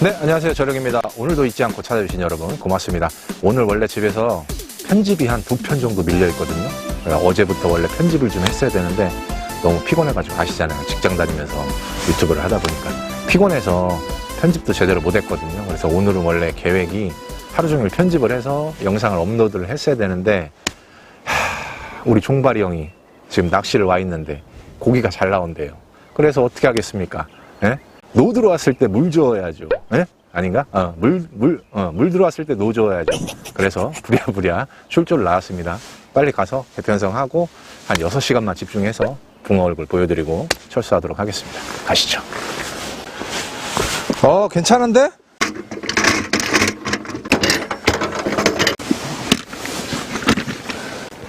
네, 안녕하세요. 저력입니다. 오늘도 잊지 않고 찾아주신 여러분 고맙습니다. 오늘 원래 집에서 편집이 한 두 편 정도 밀려 있거든요. 그래서 어제부터 원래 편집을 좀 했어야 되는데 너무 피곤해가지고 아시잖아요. 직장 다니면서 유튜브를 하다 보니까 피곤해서 편집도 제대로 못 했거든요. 그래서 오늘은 원래 계획이 하루 종일 편집을 해서 영상을 업로드를 했어야 되는데 하, 우리 종발이 형이 지금 낚시를 와 있는데 고기가 잘 나온대요. 그래서 어떻게 하겠습니까? 예? 노 들어왔을 때물 주어야죠. 예? 아닌가? 어, 물, 물, 어, 물 들어왔을 때노 줘야죠. 그래서 부랴부랴 출조를 나왔습니다. 빨리 가서 대편성하고 한 6시간만 집중해서 붕어 얼굴 보여드리고 철수하도록 하겠습니다. 가시죠. 어, 괜찮은데?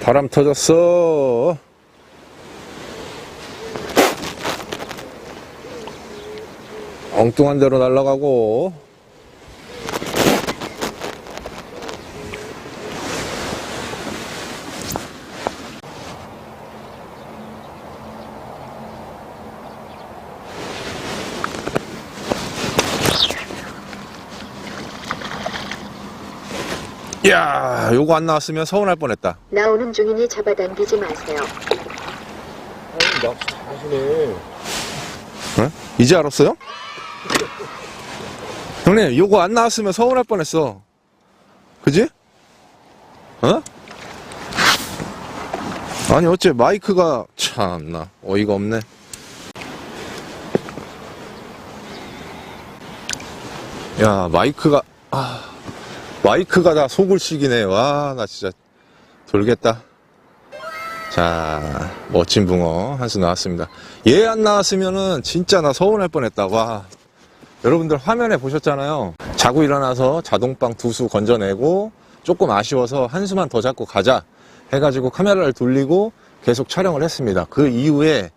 바람 터졌어. 엉뚱한 데로 날아가고 야 요거 안 나왔으면 서운할 뻔했다 나오는 중이니 잡아당기지 마세요. 낚시 잘하시네. 어? 이제 알았어요? 형님 요거 안 나왔으면 서운할 뻔했어. 그지? 어? 아니 어째 마이크가 참나. 어이가 없네. 야 마이크가 아 마이크가 다 속을 시기네. 와 나 진짜 돌겠다. 자 멋진 붕어 한 수 나왔습니다. 얘 안 나왔으면은 진짜 나 서운할 뻔했다. 와 여러분들 화면에 보셨잖아요. 자고 일어나서 자동빵 두 수 건져내고 조금 아쉬워서 한 수만 더 잡고 가자 해가지고 카메라를 돌리고 계속 촬영을 했습니다. 그 이후에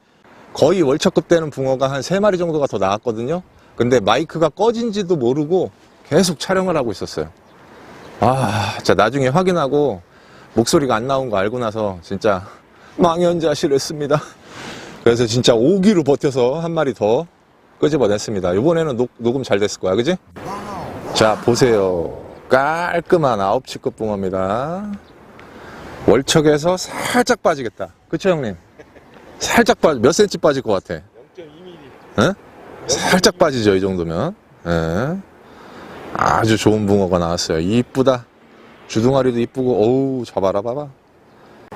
거의 월척급 되는 붕어가 한세 마리 정도가 더 나왔거든요. 근데 마이크가 꺼진지도 모르고 계속 촬영을 하고 있었어요. 아 진짜 나중에 확인하고 목소리가 안 나온 거 알고 나서 진짜 망연자실했습니다. 그래서 진짜 5기로 버텨서 한 마리 더 끄집어냈습니다. 이번에는 녹, 녹음 잘 됐을 거야, 그지? 자, 보세요. 깔끔한 아홉 치급 붕어입니다. 월척에서 살짝 빠지겠다. 그쵸, 형님? 살짝 빠지, 몇 센치 빠질 것 같아? 0.2mm. 에? 살짝 빠지죠, 이 정도면. 예. 아주 좋은 붕어가 나왔어요. 이쁘다. 주둥아리도 이쁘고, 어우, 잡아라, 봐봐.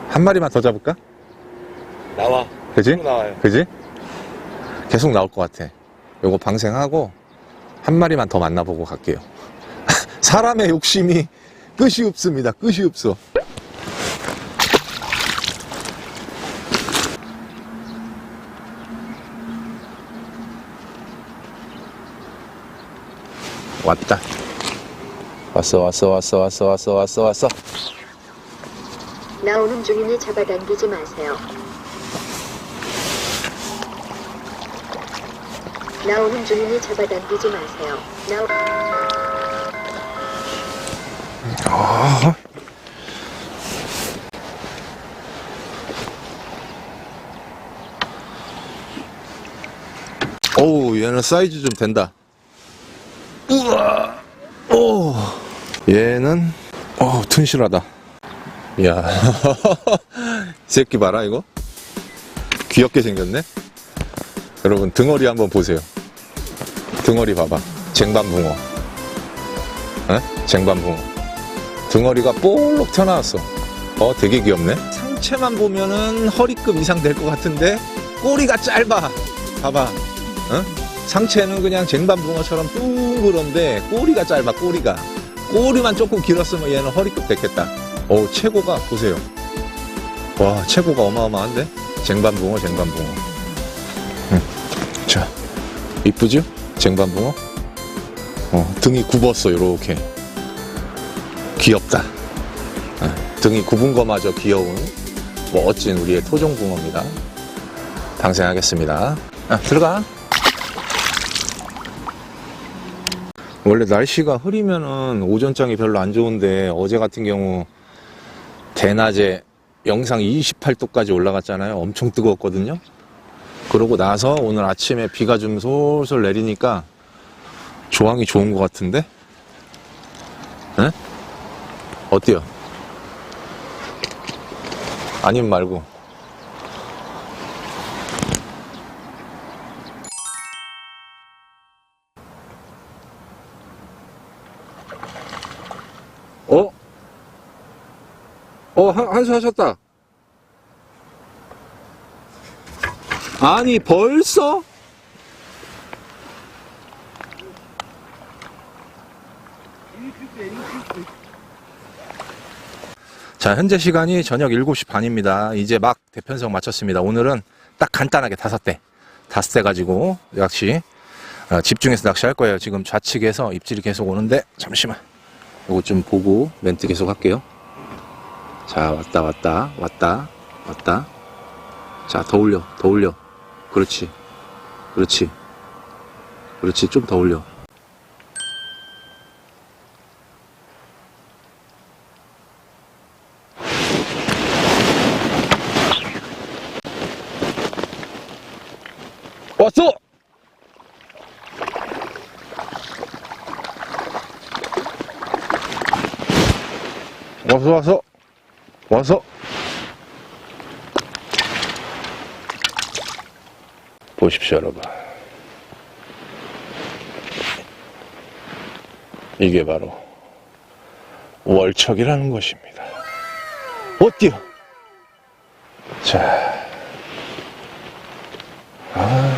한 마리만 더 잡을까? 나와. 그지? 또 나와요. 그지? 계속 나올 것 같아. 요거 방생하고 한 마리만 더 만나보고 갈게요. 사람의 욕심이 끝이 없습니다. 끝이 없어. 왔다. 왔어, 왔어, 왔어, 왔어, 왔어, 왔어, 왔어. 나오는 중이니 잡아당기지 마세요. 나오는 중이니 잡아당기지 마세요. 나 어우, 얘는 사이즈 좀 된다. 우와, 오, 얘는, 어 튼실하다. 이야, 이 새끼 봐라, 이거. 귀엽게 생겼네? 여러분, 등어리 한번 보세요. 등어리 봐봐. 쟁반붕어. 에? 쟁반붕어. 등어리가 볼록 튀어나왔어. 어, 되게 귀엽네. 상체만 보면은 허리급 이상 될 것 같은데, 꼬리가 짧아. 봐봐. 어? 상체는 그냥 쟁반붕어처럼 둥그런데 꼬리가 짧아 꼬리가 꼬리만 조금 길었으면 얘는 허리급 됐겠다 오 최고가 보세요 와 최고가 어마어마한데 쟁반붕어 쟁반붕어 응. 자 이쁘죠 쟁반붕어 어, 등이 굽었어 요렇게. 귀엽다. 어, 등이 굽은 거마저 귀여운 멋진 우리의 토종붕어입니다. 방생하겠습니다. 아, 들어가. 원래 날씨가 흐리면은 오전장이 별로 안 좋은데 어제 같은 경우 대낮에 영상 28도까지 올라갔잖아요. 엄청 뜨거웠거든요. 그러고 나서 오늘 아침에 비가 좀 솔솔 내리니까 조항이 좋은 것 같은데? 에? 어때요? 아님 말고. 어? 어, 한, 한수 하셨다. 아니, 벌써? 자, 현재 시간이 저녁 7시 반입니다. 이제 막 대편성 마쳤습니다. 오늘은 딱 간단하게 다섯 대. 다섯 대 가지고 낚시, 어, 집중해서 낚시할 거예요. 지금 좌측에서 입질이 계속 오는데, 잠시만. 이거 좀 보고 멘트 계속 할게요. 자, 왔다, 왔다, 왔다, 왔다. 자, 더 올려, 더 올려. 그렇지. 그렇지. 그렇지. 좀 더 올려. 왔어! 왔어, 왔어. 왔어. 보십시오, 여러분. 이게 바로 월척이라는 것입니다. 어때요? 자. 아.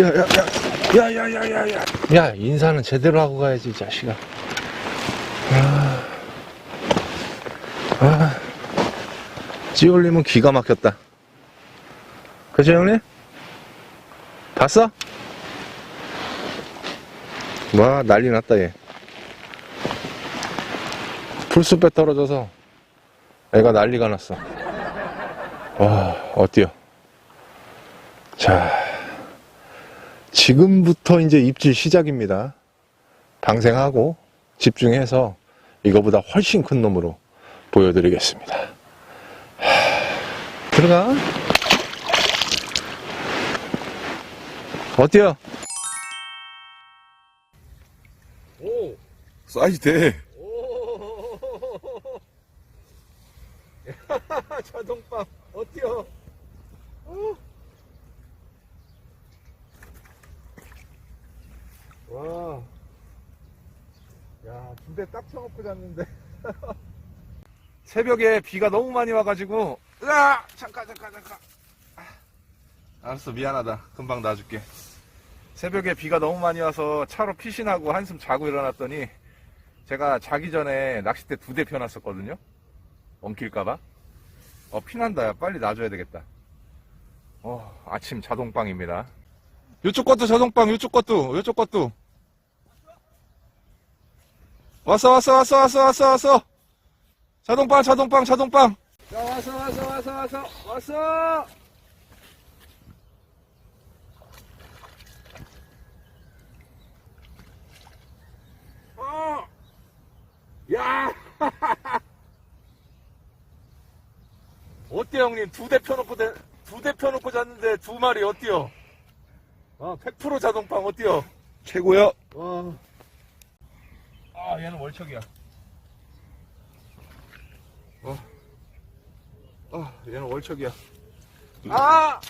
야, 야, 야, 야, 야, 야, 야, 야. 야, 인사는 제대로 하고 가야지, 이 자식아. 아. 찌올림은 기가 막혔다. 그죠, 형님? 봤어? 와, 난리 났다, 얘. 풀숲에 떨어져서 애가 난리가 났어. 와, 어때요? 자, 지금부터 이제 입질 시작입니다. 방생하고 집중해서 이거보다 훨씬 큰 놈으로 보여드리겠습니다. 하, 들어가. 어때요? 오! 사이즈 돼. 오! 자동빵, 어때요? 어? 와. 야, 두대딱 쳐놓고 잤는데. 새벽에 비가 너무 많이 와가지고, 으아! 잠깐, 잠깐, 잠깐. 아, 알았어, 미안하다. 금방 놔줄게. 새벽에 비가 너무 많이 와서 차로 피신하고 한숨 자고 일어났더니, 제가 자기 전에 낚싯대 두 대 펴놨었거든요? 엉킬까봐. 어, 피난다. 야, 빨리 놔줘야 되겠다. 어, 아침 자동빵입니다. 요쪽 것도 자동빵, 요쪽 것도, 요쪽 것도. 왔어, 왔어, 왔어, 왔어, 왔어, 왔어. 자동빵, 자동빵, 자동빵. 자, 왔어, 왔어, 왔어, 왔어, 왔어! 어! 야! 어때 형님? 두 대 펴놓고 두 대 펴놓고 잤는데 두 마리 어때요? 어, 100% 자동빵 어때요? 최고요. 와. 아, 얘는 월척이야. 어. 아, 얘는 월척이야. 아!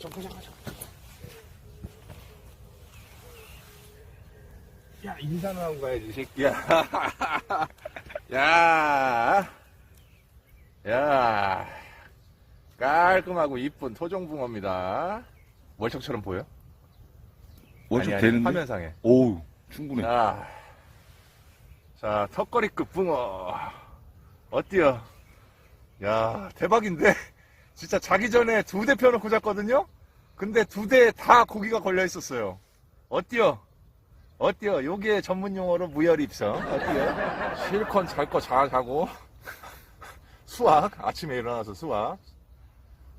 잠깐, 잠깐, 잠깐. 야, 인사는 하고 가야지, 이 새끼야. 야. 야. 깔끔하고 이쁜 토종붕어입니다. 월척처럼 보여? 월척 아니, 아니, 되는데? 화면상에. 오우, 충분해. 자, 자, 턱걸이급 붕어. 어때요? 야, 대박인데? 진짜 자기 전에 두 대 펴놓고 잤거든요? 근데 두 대 다 고기가 걸려 있었어요. 어때요? 어때요? 요게 전문 용어로 무혈 입성. 어때요? 실컷 잘 거 잘 자고. 수학. 아침에 일어나서 수학.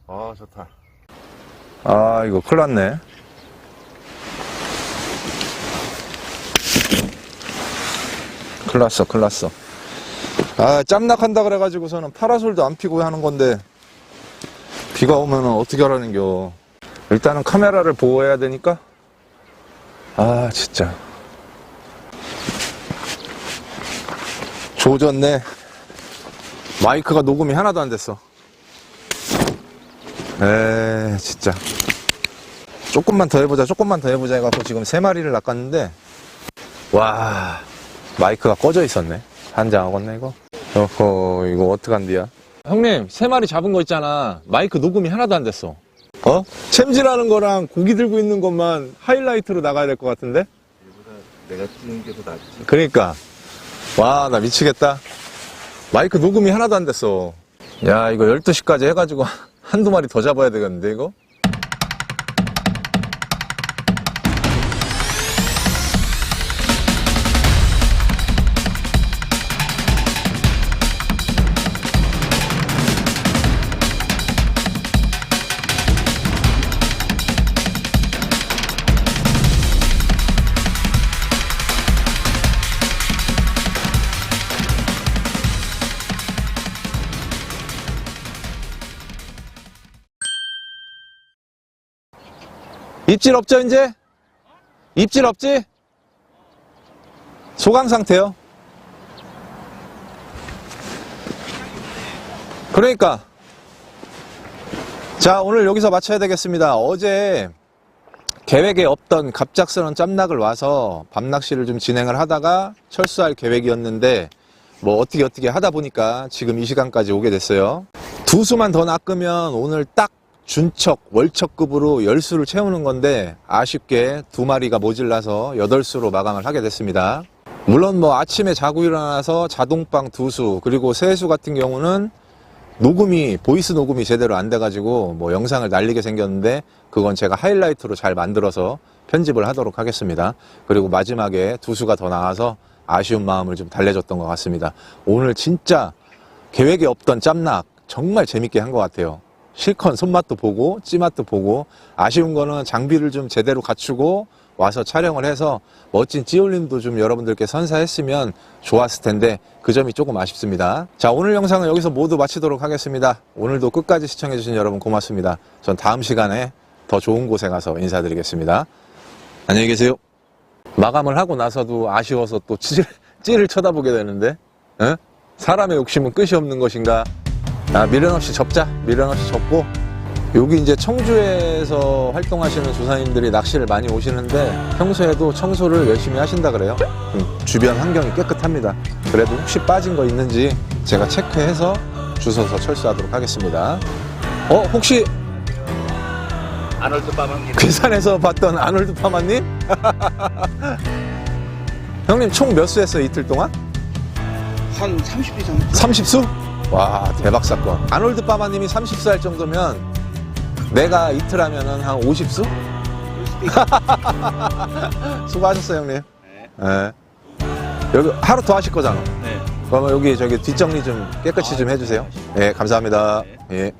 아, 좋다. 아, 이거 큰일 났네. 큰일 났어, 큰일 났어. 아, 짬낙한다 그래가지고서는 파라솔도 안 피고 하는 건데, 비가 오면 어떻게 하라는겨. 일단은 카메라를 보호해야 되니까. 아, 진짜. 조졌네. 마이크가 녹음이 하나도 안 됐어. 에, 진짜. 조금만 더 해보자, 조금만 더 해보자 해갖고 지금 세 마리를 낚았는데, 와, 마이크가 꺼져 있었네. 한장하겠네, 이거. 어허, 이거 어떡한디야. 형님, 세 마리 잡은 거 있잖아. 마이크 녹음이 하나도 안 됐어. 어? 챔질하는 거랑 고기 들고 있는 것만 하이라이트로 나가야 될 것 같은데? 내가 찍는 게 더 낫지. 그러니까. 와, 나 미치겠다. 마이크 녹음이 하나도 안 됐어. 야, 이거 12시까지 해가지고 한두 마리 더 잡아야 되겠는데, 이거? 입질 없죠, 이제? 입질 없지? 소강 상태요. 그러니까. 자, 오늘 여기서 마쳐야 되겠습니다. 어제 계획에 없던 갑작스런 짬낙을 와서 밤낚시를 좀 진행을 하다가 철수할 계획이었는데 뭐 어떻게 어떻게 하다 보니까 지금 이 시간까지 오게 됐어요. 두 수만 더 낚으면 오늘 딱 준척, 월척급으로 열수를 채우는 건데 아쉽게 두 마리가 모질라서 여덟 수로 마감을 하게 됐습니다. 물론 뭐 아침에 자고 일어나서 자동빵 두 수, 그리고 세 수 같은 경우는 녹음이, 보이스 녹음이 제대로 안 돼가지고 뭐 영상을 날리게 생겼는데 그건 제가 하이라이트로 잘 만들어서 편집을 하도록 하겠습니다. 그리고 마지막에 두 수가 더 나와서 아쉬운 마음을 좀 달래줬던 것 같습니다. 오늘 진짜 계획에 없던 짬낙 정말 재밌게 한 것 같아요. 실컷 손맛도 보고 찌맛도 보고 아쉬운 거는 장비를 좀 제대로 갖추고 와서 촬영을 해서 멋진 찌올림도 좀 여러분들께 선사했으면 좋았을 텐데 그 점이 조금 아쉽습니다. 자 오늘 영상은 여기서 모두 마치도록 하겠습니다. 오늘도 끝까지 시청해주신 여러분 고맙습니다. 전 다음 시간에 더 좋은 곳에 가서 인사드리겠습니다. 안녕히 계세요. 마감을 하고 나서도 아쉬워서 또 찌를, 찌를 쳐다보게 되는데 에? 사람의 욕심은 끝이 없는 것인가 아, 미련 없이 접자. 미련 없이 접고. 여기 이제 청주에서 활동하시는 조사님들이 낚시를 많이 오시는데 평소에도 청소를 열심히 하신다 그래요. 음, 주변 환경이 깨끗합니다. 그래도 혹시 빠진 거 있는지 제가 체크해서 주워서 철수하도록 하겠습니다. 어, 혹시 아놀드 빠방님. 괴산에서 봤던 아놀드 파마님? 형님 총 몇 수 했어요, 이틀 동안? 한 30일 이상 30수? 와 대박 사건 아놀드 빠마님이 30수 할 정도면 내가 이틀 하면은 한 50수? 수고하셨어요 형님 네. 여기 하루 더 하실 거잖아 네. 그러면 여기 저기 뒷정리 좀 깨끗이 좀 해주세요 예 감사합니다 예.